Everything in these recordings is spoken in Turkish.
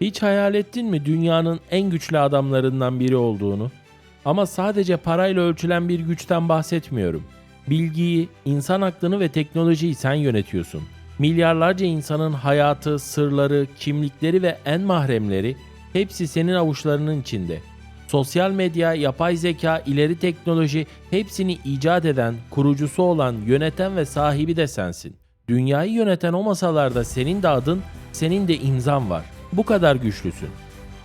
Hiç hayal ettin mi dünyanın en güçlü adamlarından biri olduğunu? Ama sadece parayla ölçülen bir güçten bahsetmiyorum. Bilgiyi, insan aklını ve teknolojiyi sen yönetiyorsun. Milyarlarca insanın hayatı, sırları, kimlikleri ve en mahremleri hepsi senin avuçlarının içinde. Sosyal medya, yapay zeka, ileri teknoloji hepsini icat eden, kurucusu olan, yöneten ve sahibi de sensin. Dünyayı yöneten o masalarda senin de adın, senin de imzan var. Bu kadar güçlüsün.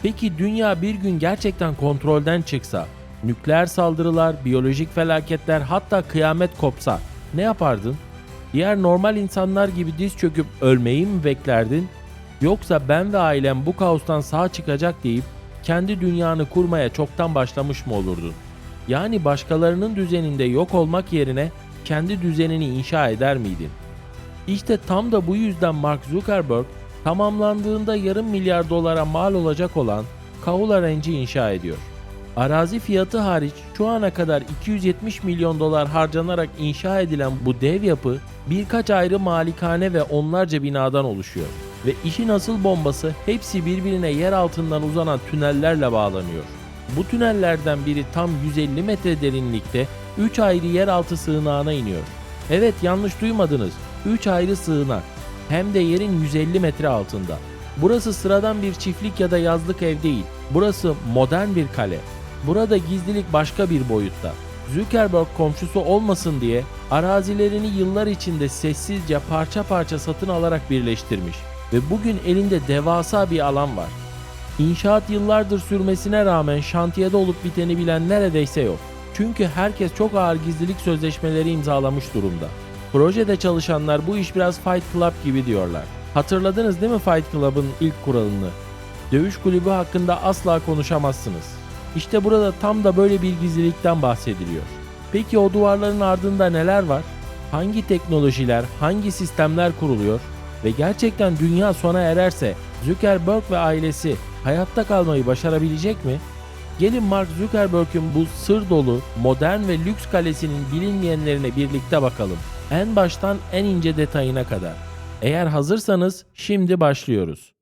Peki dünya bir gün gerçekten kontrolden çıksa, nükleer saldırılar, biyolojik felaketler hatta kıyamet kopsa ne yapardın? Diğer normal insanlar gibi diz çöküp ölmeyi mi beklerdin? Yoksa ben ve ailem bu kaostan sağ çıkacak deyip kendi dünyanı kurmaya çoktan başlamış mı olurdun? Yani başkalarının düzeninde yok olmak yerine kendi düzenini inşa eder miydin? İşte tam da bu yüzden Mark Zuckerberg tamamlandığında yarım milyar dolara mal olacak olan Kaula Ranch'i inşa ediyor. Arazi fiyatı hariç şu ana kadar 270 milyon dolar harcanarak inşa edilen bu dev yapı birkaç ayrı malikane ve onlarca binadan oluşuyor. Ve işin asıl bombası hepsi birbirine yer altından uzanan tünellerle bağlanıyor. Bu tünellerden biri tam 150 metre derinlikte 3 ayrı yeraltı sığınağına iniyor. Evet yanlış duymadınız. 3 ayrı sığınak. Hem de yerin 150 metre altında. Burası sıradan bir çiftlik ya da yazlık ev değil. Burası modern bir kale. Burada gizlilik başka bir boyutta. Zuckerberg komşusu olmasın diye arazilerini yıllar içinde sessizce parça parça satın alarak birleştirmiş ve bugün elinde devasa bir alan var. İnşaat yıllardır sürmesine rağmen şantiyede olup biteni bilen neredeyse yok. Çünkü herkes çok ağır gizlilik sözleşmeleri imzalamış durumda. Projede çalışanlar bu iş biraz Fight Club gibi diyorlar. Hatırladınız değil mi Fight Club'ın ilk kuralını? Dövüş kulübü hakkında asla konuşamazsınız. İşte burada tam da böyle bir gizlilikten bahsediliyor. Peki o duvarların ardında neler var? Hangi teknolojiler, hangi sistemler kuruluyor? Ve gerçekten dünya sona ererse Zuckerberg ve ailesi hayatta kalmayı başarabilecek mi? Gelin Mark Zuckerberg'ün bu sır dolu, modern ve lüks kalesinin bilinmeyenlerine birlikte bakalım. En baştan en ince detayına kadar. Eğer hazırsanız şimdi başlıyoruz.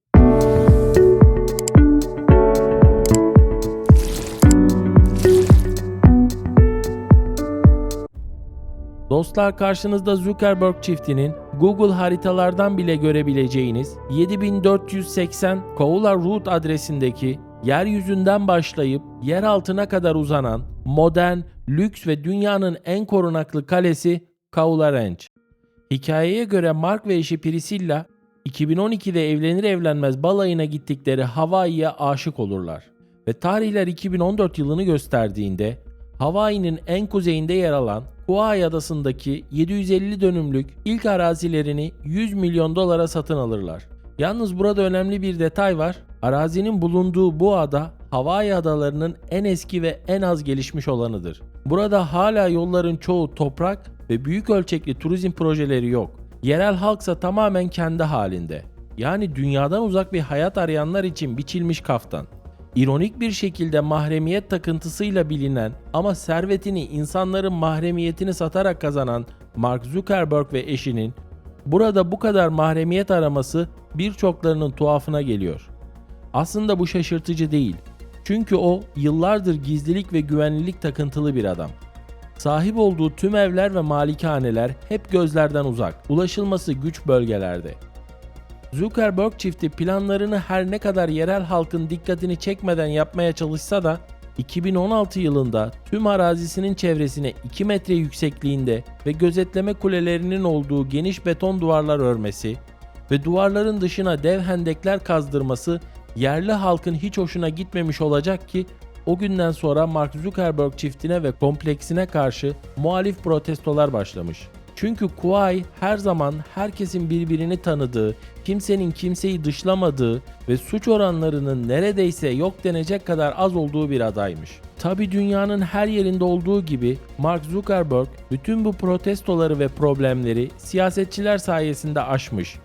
Dostlar karşınızda Zuckerberg çiftinin Google haritalardan bile görebileceğiniz 7480 Koula Root adresindeki yeryüzünden başlayıp yer altına kadar uzanan modern, lüks ve dünyanın en korunaklı kalesi Kaula Ranch. Hikayeye göre Mark ve eşi Priscilla 2012'de evlenir evlenmez balayına gittikleri Hawaii'ye aşık olurlar. Ve tarihler 2014 yılını gösterdiğinde Hawaii'nin en kuzeyinde yer alan Kauai adasındaki 750 dönümlük ilk arazilerini 100 milyon dolara satın alırlar. Yalnız burada önemli bir detay var. Arazinin bulunduğu bu ada Hawaii adalarının en eski ve en az gelişmiş olanıdır. Burada hala yolların çoğu toprak ve büyük ölçekli turizm projeleri yok. Yerel halksa tamamen kendi halinde. Yani dünyadan uzak bir hayat arayanlar için biçilmiş kaftan. İronik bir şekilde mahremiyet takıntısıyla bilinen ama servetini insanların mahremiyetini satarak kazanan Mark Zuckerberg ve eşinin burada bu kadar mahremiyet araması birçoklarının tuhafına geliyor. Aslında bu şaşırtıcı değil. Çünkü o yıllardır gizlilik ve güvenlilik takıntılı bir adam. Sahip olduğu tüm evler ve malikaneler hep gözlerden uzak, ulaşılması güç bölgelerde. Zuckerberg çifti planlarını her ne kadar yerel halkın dikkatini çekmeden yapmaya çalışsa da 2016 yılında tüm arazisinin çevresine 2 metre yüksekliğinde ve gözetleme kulelerinin olduğu geniş beton duvarlar örmesi ve duvarların dışına dev hendekler kazdırması yerli halkın hiç hoşuna gitmemiş olacak ki o günden sonra Mark Zuckerberg çiftine ve kompleksine karşı muhalif protestolar başlamış. Çünkü Kauai her zaman herkesin birbirini tanıdığı, kimsenin kimseyi dışlamadığı ve suç oranlarının neredeyse yok denecek kadar az olduğu bir adaymış. Tabi dünyanın her yerinde olduğu gibi Mark Zuckerberg bütün bu protestoları ve problemleri siyasetçiler sayesinde aşmış.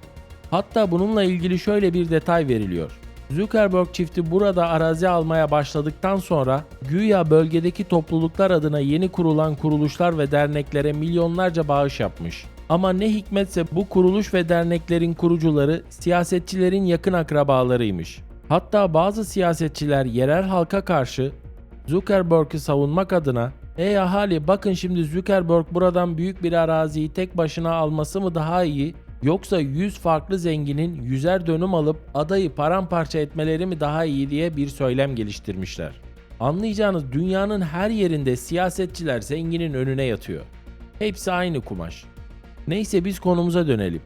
Hatta bununla ilgili şöyle bir detay veriliyor. Zuckerberg çifti burada arazi almaya başladıktan sonra güya bölgedeki topluluklar adına yeni kurulan kuruluşlar ve derneklere milyonlarca bağış yapmış. Ama ne hikmetse bu kuruluş ve derneklerin kurucuları siyasetçilerin yakın akrabalarıymış. Hatta bazı siyasetçiler yerel halka karşı Zuckerberg'ü savunmak adına Ey ahali bakın şimdi Zuckerberg buradan büyük bir araziyi tek başına alması mı daha iyi yoksa 100 farklı zenginin yüzer dönüm alıp adayı paramparça etmeleri mi daha iyi diye bir söylem geliştirmişler. Anlayacağınız dünyanın her yerinde siyasetçiler zenginin önüne yatıyor. Hepsi aynı kumaş. Neyse biz konumuza dönelim.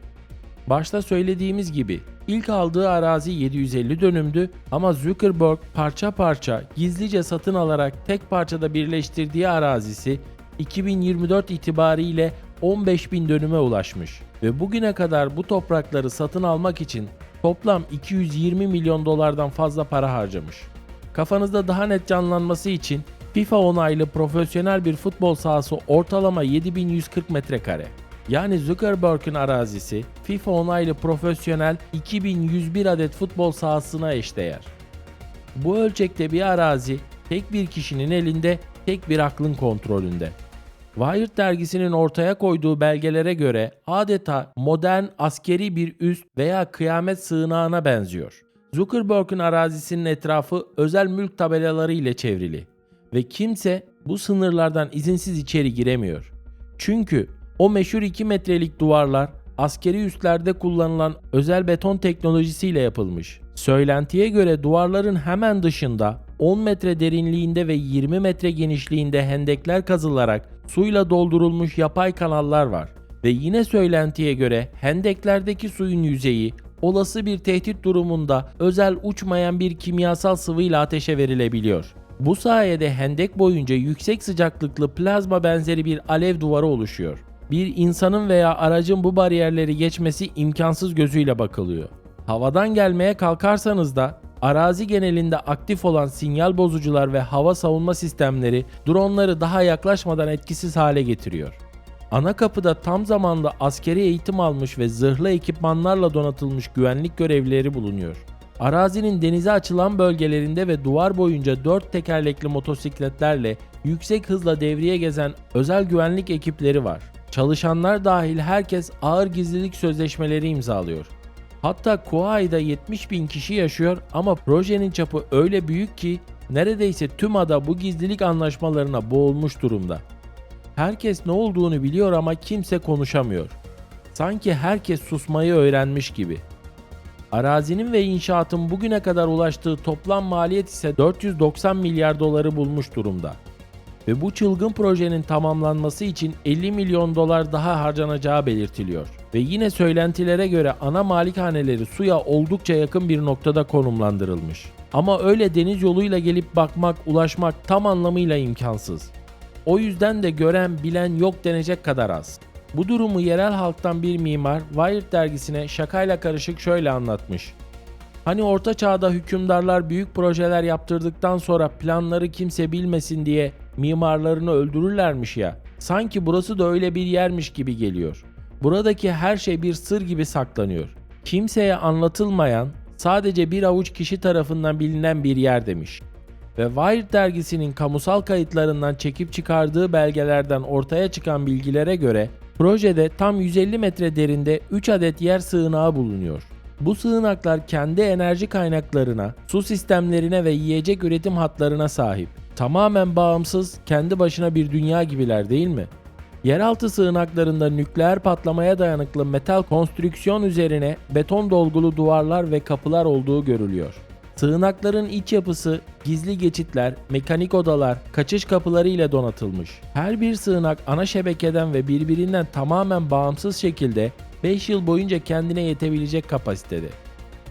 Başta söylediğimiz gibi ilk aldığı arazi 750 dönümdü ama Zuckerberg parça parça gizlice satın alarak tek parçada birleştirdiği arazisi 2024 itibariyle 15 bin dönüme ulaşmış ve bugüne kadar bu toprakları satın almak için toplam 220 milyon dolardan fazla para harcamış. Kafanızda daha net canlanması için FIFA onaylı profesyonel bir futbol sahası ortalama 7140 metrekare. Yani Zuckerberg'in arazisi FIFA onaylı profesyonel 2101 adet futbol sahasına eşdeğer. Bu ölçekte bir arazi tek bir kişinin elinde, tek bir aklın kontrolünde. Wired dergisinin ortaya koyduğu belgelere göre adeta modern askeri bir üst veya kıyamet sığınağına benziyor. Zuckerberg'in arazisinin etrafı özel mülk tabelaları ile çevrili ve kimse bu sınırlardan izinsiz içeri giremiyor. Çünkü o meşhur 2 metrelik duvarlar askeri üslerde kullanılan özel beton teknolojisiyle yapılmış. Söylentiye göre duvarların hemen dışında 10 metre derinliğinde ve 20 metre genişliğinde hendekler kazılarak suyla doldurulmuş yapay kanallar var. Ve yine söylentiye göre hendeklerdeki suyun yüzeyi olası bir tehdit durumunda özel uçmayan bir kimyasal sıvıyla ateşe verilebiliyor. Bu sayede hendek boyunca yüksek sıcaklıklı plazma benzeri bir alev duvarı oluşuyor. Bir insanın veya aracın bu bariyerleri geçmesi imkansız gözüyle bakılıyor. Havadan gelmeye kalkarsanız da arazi genelinde aktif olan sinyal bozucular ve hava savunma sistemleri dronları daha yaklaşmadan etkisiz hale getiriyor. Ana kapıda tam zamanlı askeri eğitim almış ve zırhlı ekipmanlarla donatılmış güvenlik görevlileri bulunuyor. Arazinin denize açılan bölgelerinde ve duvar boyunca dört tekerlekli motosikletlerle yüksek hızla devriye gezen özel güvenlik ekipleri var. Çalışanlar dahil herkes ağır gizlilik sözleşmeleri imzalıyor. Hatta Kauai'da 70 bin kişi yaşıyor ama projenin çapı öyle büyük ki neredeyse tüm ada bu gizlilik anlaşmalarına boğulmuş durumda. Herkes ne olduğunu biliyor ama kimse konuşamıyor. Sanki herkes susmayı öğrenmiş gibi. Arazinin ve inşaatın bugüne kadar ulaştığı toplam maliyet ise 490 milyar doları bulmuş durumda. Ve bu çılgın projenin tamamlanması için 50 milyon dolar daha harcanacağı belirtiliyor. Ve yine söylentilere göre ana malikaneleri suya oldukça yakın bir noktada konumlandırılmış. Ama öyle deniz yoluyla gelip bakmak, ulaşmak tam anlamıyla imkansız. O yüzden de gören, bilen yok denecek kadar az. Bu durumu yerel halktan bir mimar Wired dergisine şakayla karışık şöyle anlatmış. Hani orta çağda hükümdarlar büyük projeler yaptırdıktan sonra planları kimse bilmesin diye mimarlarını öldürürlermiş ya. Sanki burası da öyle bir yermiş gibi geliyor. Buradaki her şey bir sır gibi saklanıyor. Kimseye anlatılmayan, sadece bir avuç kişi tarafından bilinen bir yer demiş. Ve Wired dergisinin kamusal kayıtlarından çekip çıkardığı belgelerden ortaya çıkan bilgilere göre projede tam 150 metre derinde 3 adet yer sığınağı bulunuyor. Bu sığınaklar kendi enerji kaynaklarına, su sistemlerine ve yiyecek üretim hatlarına sahip. Tamamen bağımsız, kendi başına bir dünya gibiler değil mi? Yeraltı sığınaklarında nükleer patlamaya dayanıklı metal konstrüksiyon üzerine beton dolgulu duvarlar ve kapılar olduğu görülüyor. Sığınakların iç yapısı gizli geçitler, mekanik odalar, kaçış kapıları ile donatılmış. Her bir sığınak ana şebekeden ve birbirinden tamamen bağımsız şekilde 5 yıl boyunca kendine yetebilecek kapasitede.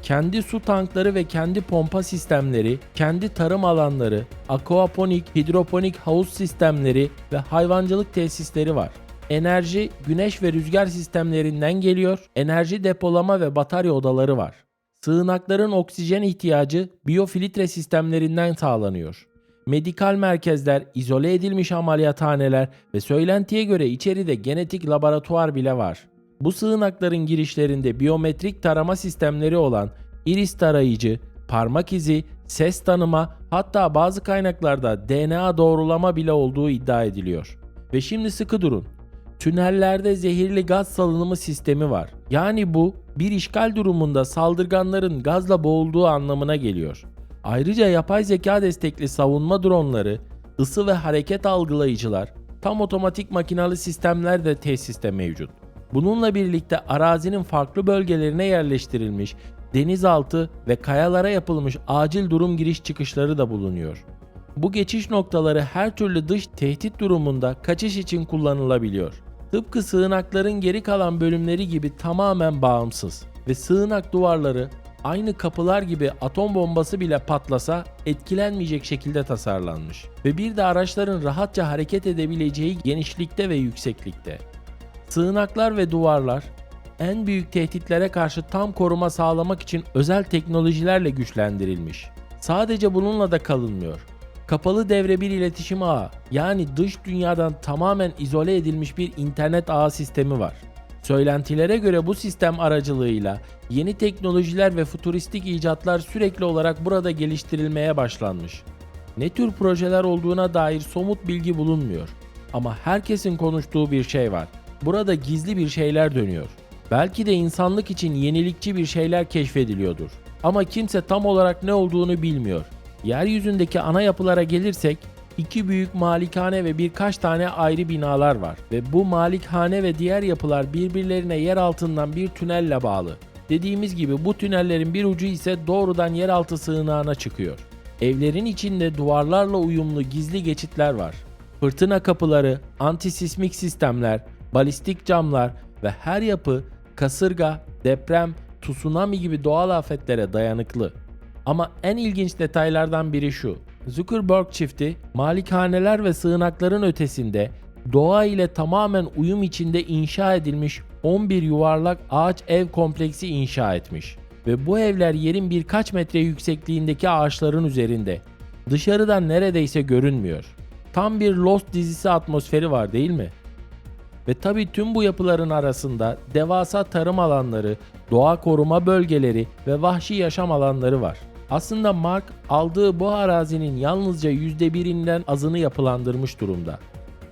Kendi su tankları ve kendi pompa sistemleri, kendi tarım alanları, aquaponik, hidroponik havuz sistemleri ve hayvancılık tesisleri var. Enerji, güneş ve rüzgar sistemlerinden geliyor, enerji depolama ve batarya odaları var. Sığınakların oksijen ihtiyacı biyofiltre sistemlerinden sağlanıyor. Medikal merkezler, izole edilmiş ameliyathaneler ve söylentiye göre içeride genetik laboratuvar bile var. Bu sığınakların girişlerinde biyometrik tarama sistemleri olan iris tarayıcı, parmak izi, ses tanıma hatta bazı kaynaklarda DNA doğrulama bile olduğu iddia ediliyor. Ve şimdi sıkı durun. Tünellerde zehirli gaz salınımı sistemi var. Yani bu bir işgal durumunda saldırganların gazla boğulduğu anlamına geliyor. Ayrıca yapay zeka destekli savunma dronları, ısı ve hareket algılayıcılar, tam otomatik makinalı sistemler de tesiste mevcut. Bununla birlikte arazinin farklı bölgelerine yerleştirilmiş denizaltı ve kayalara yapılmış acil durum giriş çıkışları da bulunuyor. Bu geçiş noktaları her türlü dış tehdit durumunda kaçış için kullanılabiliyor. Tıpkı sığınakların geri kalan bölümleri gibi tamamen bağımsız ve sığınak duvarları aynı kapılar gibi atom bombası bile patlasa etkilenmeyecek şekilde tasarlanmış ve bir de araçların rahatça hareket edebileceği genişlikte ve yükseklikte. Sığınaklar ve duvarlar en büyük tehditlere karşı tam koruma sağlamak için özel teknolojilerle güçlendirilmiş. Sadece bununla da kalınmıyor. Kapalı devre bir iletişim ağı yani dış dünyadan tamamen izole edilmiş bir internet ağı sistemi var. Söylentilere göre bu sistem aracılığıyla yeni teknolojiler ve futuristik icatlar sürekli olarak burada geliştirilmeye başlanmış. Ne tür projeler olduğuna dair somut bilgi bulunmuyor. Ama herkesin konuştuğu bir şey var. Burada gizli bir şeyler dönüyor. Belki de insanlık için yenilikçi bir şeyler keşfediliyordur. Ama kimse tam olarak ne olduğunu bilmiyor. Yeryüzündeki ana yapılara gelirsek iki büyük malikane ve birkaç tane ayrı binalar var ve bu malikane ve diğer yapılar birbirlerine yer altından bir tünelle bağlı. Dediğimiz gibi bu tünellerin bir ucu ise doğrudan yeraltı sığınağına çıkıyor. Evlerin içinde duvarlarla uyumlu gizli geçitler var. Fırtına kapıları, antisismik sistemler, balistik camlar ve her yapı kasırga, deprem, tsunami gibi doğal afetlere dayanıklı. Ama en ilginç detaylardan biri şu. Zuckerberg çifti malikaneler ve sığınakların ötesinde doğa ile tamamen uyum içinde inşa edilmiş 11 yuvarlak ağaç ev kompleksi inşa etmiş. Ve bu evler yerin birkaç metre yüksekliğindeki ağaçların üzerinde. Dışarıdan neredeyse görünmüyor. Tam bir Lost dizisi atmosferi var değil mi? Ve tabi tüm bu yapıların arasında devasa tarım alanları, doğa koruma bölgeleri ve vahşi yaşam alanları var. Aslında Mark aldığı bu arazinin yalnızca %1'inden azını yapılandırmış durumda.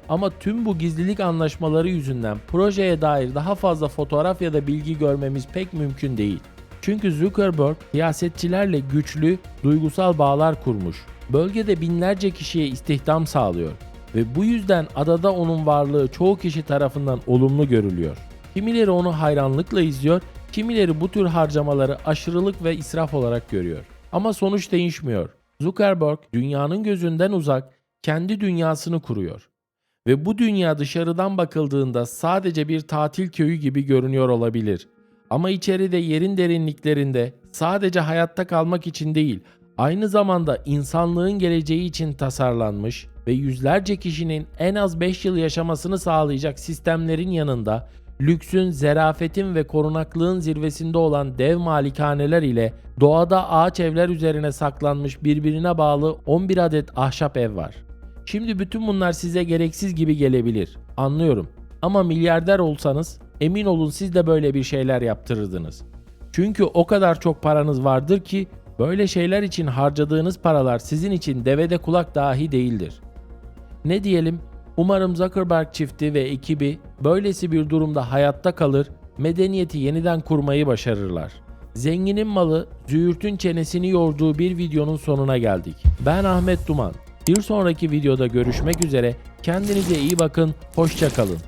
Ama tüm bu gizlilik anlaşmaları yüzünden projeye dair daha fazla fotoğraf ya da bilgi görmemiz pek mümkün değil. Çünkü Zuckerberg siyasetçilerle güçlü, duygusal bağlar kurmuş. Bölgede binlerce kişiye istihdam sağlıyor ve bu yüzden adada onun varlığı çoğu kişi tarafından olumlu görülüyor. Kimileri onu hayranlıkla izliyor, kimileri bu tür harcamaları aşırılık ve israf olarak görüyor. Ama sonuç değişmiyor. Zuckerberg dünyanın gözünden uzak kendi dünyasını kuruyor. Ve bu dünya dışarıdan bakıldığında sadece bir tatil köyü gibi görünüyor olabilir. Ama içeride yerin derinliklerinde sadece hayatta kalmak için değil, aynı zamanda insanlığın geleceği için tasarlanmış ve yüzlerce kişinin en az 5 yıl yaşamasını sağlayacak sistemlerin yanında lüksün, zerafetin ve korunaklığın zirvesinde olan dev malikaneler ile doğada ağaç evler üzerine saklanmış birbirine bağlı 11 adet ahşap ev var. Şimdi bütün bunlar size gereksiz gibi gelebilir. Anlıyorum. Ama milyarder olsanız emin olun siz de böyle bir şeyler yaptırırdınız. Çünkü o kadar çok paranız vardır ki böyle şeyler için harcadığınız paralar sizin için devede kulak dahi değildir. Ne diyelim? Umarım Zuckerberg çifti ve ekibi böylesi bir durumda hayatta kalır, medeniyeti yeniden kurmayı başarırlar. Zenginin malı, züğürtün çenesini yorduğu bir videonun sonuna geldik. Ben Ahmet Duman. Bir sonraki videoda görüşmek üzere. Kendinize iyi bakın, hoşça kalın.